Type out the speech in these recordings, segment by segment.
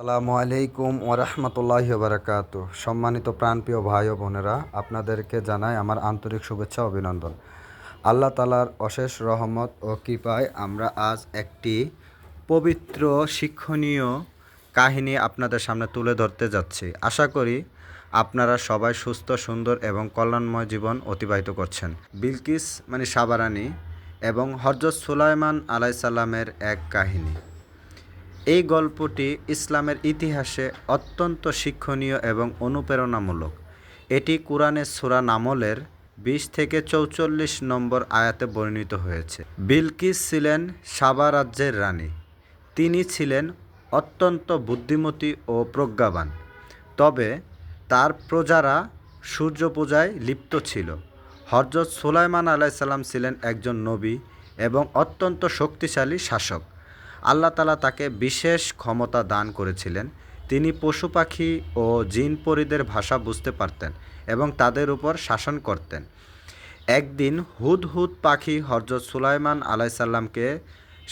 আসসালামু আলাইকুম ওরহমতুল্লাহি বারাকাত সম্মানিত প্রাণপ্রিয় ভাই ও বোনেরা, আপনাদেরকে জানাই আমার আন্তরিক শুভেচ্ছা অভিনন্দন। আল্লাহ তালার অশেষ রহমত ও কৃপায় আমরা আজ একটি পবিত্র, শিক্ষণীয় কাহিনী আপনাদের সামনে তুলে ধরতে যাচ্ছি। আশা করি আপনারা সবাই সুস্থ, সুন্দর এবং কল্যাণময় জীবন অতিবাহিত করছেন। বিলকিস মানে সাবারানি এবং হরজত সুলাইমান আলাইসাল্লামের এক কাহিনী। এই গল্পটি ইসলামের ইতিহাসে অত্যন্ত শিক্ষণীয় এবং অনুপ্রেরণামূলক। এটি কোরআনের সূরা নামলের বিশ থেকে চৌচল্লিশ নম্বর আয়াতে বর্ণিত হয়েছে। বিলকিস ছিলেন সাবা রাজ্যের রানী। তিনি ছিলেন অত্যন্ত বুদ্ধিমতী ও প্রজ্ঞাবান। তবে তার প্রজারা সূর্য পূজায় লিপ্ত ছিল। হরজত সুলাইমান আলাইসাল্লাম ছিলেন একজন নবী এবং অত্যন্ত শক্তিশালী শাসক। আল্লাহ তালা তাকে বিশেষ ক্ষমতা দান করেছিলেন। তিনি পশু পাখি ও জিন পরিদের ভাষা বুঝতে পারতেন এবং তাদের উপর শাসন করতেন। একদিন হুদ হুদ পাখি হরজত সুলাইমান আলাইসাল্লামকে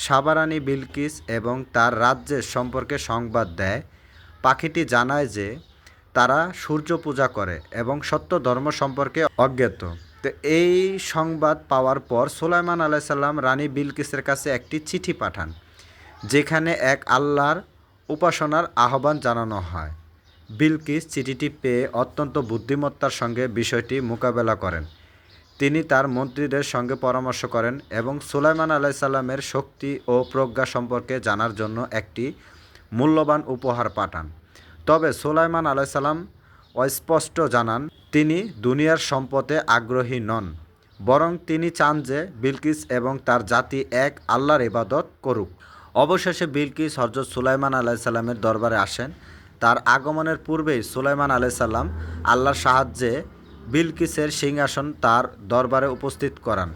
সাবারানি বিলকিস এবং তার রাজ্যের সম্পর্কে সংবাদ দেয়। পাখিটি জানায় যে তারা সূর্য পূজা করে এবং সত্য ধর্ম সম্পর্কে অজ্ঞাত। তো এই সংবাদ পাওয়ার পর সুলাইমান আলাইসাল্লাম রানী বিলকিসের কাছে একটি চিঠি পাঠান। যেখানে এক আল্লাহর উপাসনার আহ্বান জানানো হয়। বিলকিস চিঠিটি পেয়ে অত্যন্ত বুদ্ধিমত্তার সঙ্গে বিষয়টি মোকাবেলা করেন। তিনি তার মন্ত্রীদের সঙ্গে পরামর্শ করেন এবং সুলাইমান আলাইসাল্লামের শক্তি ও প্রজ্ঞা সম্পর্কে জানার জন্য একটি মূল্যবান উপহার পাঠান। তবে সুলাইমান আলাইসাল্লাম অস্পষ্ট জানান, তিনি দুনিয়ার সম্পদে আগ্রহী নন, বরং তিনি চান যে বিলকিস এবং তার জাতি এক আল্লাহর ইবাদত করুক। অবশেষে বিলকিস হজরত সুলাইমান আলাইসাল্লামের দরবারে আসেন। তার আগমনের পূর্বেই সুলাইমান আলাইসাল্লাম আল্লাহর সাহায্যে বিলকিসের সিংহাসন তার দরবারে উপস্থিত করান।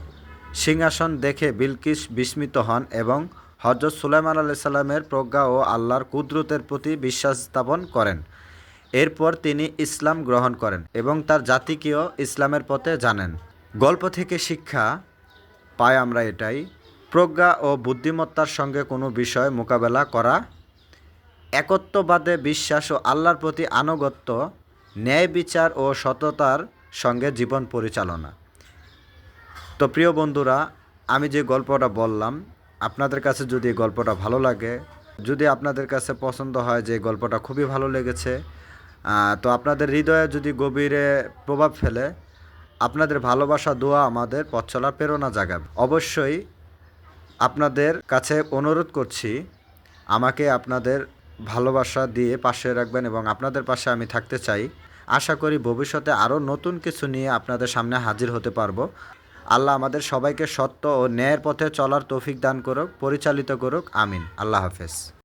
সিংহাসন দেখে বিলকিস বিস্মিত হন এবং হজরত সুলাইমান আলাইসাল্লামের প্রজ্ঞা ও আল্লাহর কুদরতের প্রতি বিশ্বাস স্থাপন করেন। এরপর তিনি ইসলাম গ্রহণ করেন এবং তার জাতিকেও ইসলামের পথে জানেন। গল্প থেকে শিক্ষা পাই আমরা এটাই। প্রজ্ঞা ও বুদ্ধিমত্তার সঙ্গে কোনো বিষয় মোকাবেলা করা, একত্ববাদে বিশ্বাস ও আল্লাহর প্রতি আনুগত্য, ন্যায় বিচার ও সততার সঙ্গে জীবন পরিচালনা। তো প্রিয় বন্ধুরা, আমি যে গল্পটা বললাম, আপনাদের কাছে যদি গল্পটা ভালো লাগে, যদি আপনাদের কাছে পছন্দ হয় যে গল্পটা খুবই ভালো লেগেছে তো আপনাদের হৃদয়ে যদি গভীরে প্রভাব ফেলে, আপনাদের ভালোবাসা, দোয়া আমাদের পথ চলার প্রেরণা জাগাবে। অবশ্যই আপনাদের কাছে অনুরোধ করছি, আমাকে আপনাদের ভালোবাসা দিয়ে পাশে রাখবেন এবং আপনাদের পাশে আমি থাকতে চাই। আশা করি ভবিষ্যতে আরও নতুন কিছু নিয়ে আপনাদের সামনে হাজির হতে পারব। আল্লাহ আমাদের সবাইকে সত্য ও ন্যায়ের পথে চলার তৌফিক দান করুক, পরিচালিত করুক, আমিন। আল্লাহ হাফেজ।